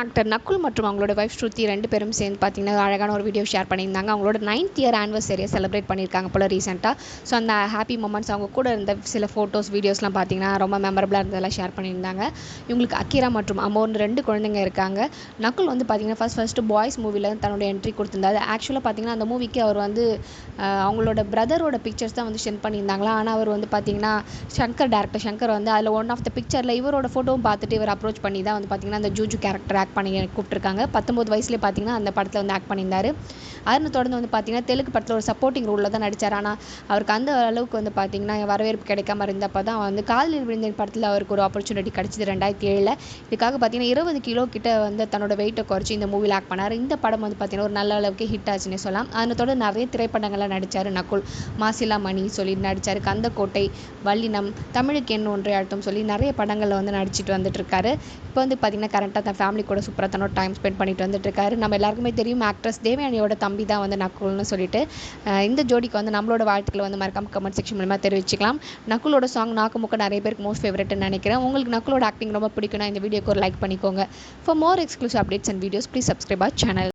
Actor Nakul மற்றும் அவங்களோட wife ஸ்ருதி ரெண்டு பேரும் சேர்ந்து பார்த்தீங்கன்னா அழகான ஒரு வீடியோ ஷேர் பண்ணியிருந்தாங்க. அவங்களோட நைன்த் இயர் ஆனிவர்சரியை செலிப்ரேட் பண்ணியிருக்காங்க போல் ரீசெண்டாக ஸோ அந்த ஹாப்பி மூமெண்ட்ஸ் அவங்க கூட இருந்த சில ஃபோட்டோஸ் வீடியோஸ்லாம் பார்த்தீங்கன்னா ரொம்ப மெமரபுளாக இருந்ததெல்லாம் ஷேர் பண்ணியிருந்தாங்க. இவங்களுக்கு அக்கிரா மற்றும் அமோர்னு ரெண்டு குழந்தைங்க இருக்காங்க. நக்குல் வந்து பார்த்தீங்கன்னா ஃபஸ்ட் ஃபஸ்ட்டு பாய்ஸ் மூவியில் தன்னோட என்ட்ரி கொடுத்துருந்தாரு. ஆக்சுவலாக பார்த்தீங்கன்னா அந்த மூவிக்கு அவர் வந்து அவங்களோட பிரதரோட பிக்சர்ஸ் தான் வந்து சென்ட் பண்ணியிருந்தாங்களா ஆனால் அவர் வந்து பார்த்தீங்கன்னா சங்கர் டேரக்டர் சங்கர் வந்து அதில் ஒன் ஆஃப் த பிக்சரில் இவரோட ஃபோட்டோவும் பார்த்துட்டு இவர் அப்ரோச் பண்ணி தான் வந்து பார்த்தீங்கன்னா அந்த ஜூஜு கேரக்டர் ஆக்ட் பண்ணி கூப்பிட்டுருக்காங்க. பத்தொம்பது வயசுலேயே பார்த்தீங்கன்னா அந்த படத்தில் வந்து ஆக்ட் பண்ணியிருந்தாரு. அதனை தொடர்ந்து வந்து பார்த்தீங்கன்னா தெலுங்கு படத்தில் ஒரு சப்போர்ட்டிங் ரோலில் தான் நடித்தார் ஆனால் அவருக்கு அந்த அளவுக்கு வந்து பார்த்தீங்கன்னா வரவேற்பு கிடைக்காம இருந்தப்போ தான் வந்து காதலில் விழுந்த படத்தில் அவருக்கு ஒரு ஆப்பர்ச்சுனிட்டி கிடச்சிது ரெண்டாயிரத்தி ஏழில். இதுக்காக பார்த்தீங்கன்னா இருபது கிலோ கிட்ட வந்து தன்னோட வெயிட்டை குறைச்சி இந்த மூவியில் ஆக்ட் பண்ணார். இந்த படம் வந்து பார்த்தீங்கன்னா ஒரு நல்ல அளவுக்கு ஹிட் ஆச்சுன்னே சொல்லலாம். அதனை தொடர்ந்து நிறைய திரைப்படங்களில் நடித்தார் நக்குல் மாசிலா மணி சொல்லி நடித்தார் கந்தக்கோட்டை வல்லினம் தமிழுக்கு என்ன ஒன்றை அழுத்தம் சொல்லி நிறைய படங்களில் வந்து நடிச்சிட்டு வந்துட்டு இருக்காரு. இப்போ வந்து பார்த்தீங்கன்னா கரெக்டாக தன் ஃபேமிலி கூட சூப்பராக தன்னோட டைம் ஸ்பெண்ட் பண்ணிட்டு வந்துட்டு இருக்காரு நம்ம எல்லாருக்குமே தெரியும் ஆக்ட்ரஸ் தேவயானியோட தம்பி தான் வந்து நக்குல்னு சொல்லிட்டு. இந்த ஜோடிக்கு வந்து நம்மளோட வாழ்த்துக்களை வந்து மறக்காம கமெண்ட் செக்ஷன் மூலமாக தெரிவிச்சுக்கலாம். நக்குலோட சாங் நாக்கு முக்க நிறைய பேருக்கு மோஸ்ட் ஃபேவரட்னு நினைக்கிறேன். உங்களுக்கு நக்குலோட ஆக்டிங் ரொம்ப பிடிக்கும்னா இந்த வீடியோக்கு ஒரு லைக் பண்ணிக்கோங்க. For more exclusive updates and videos please subscribe our channel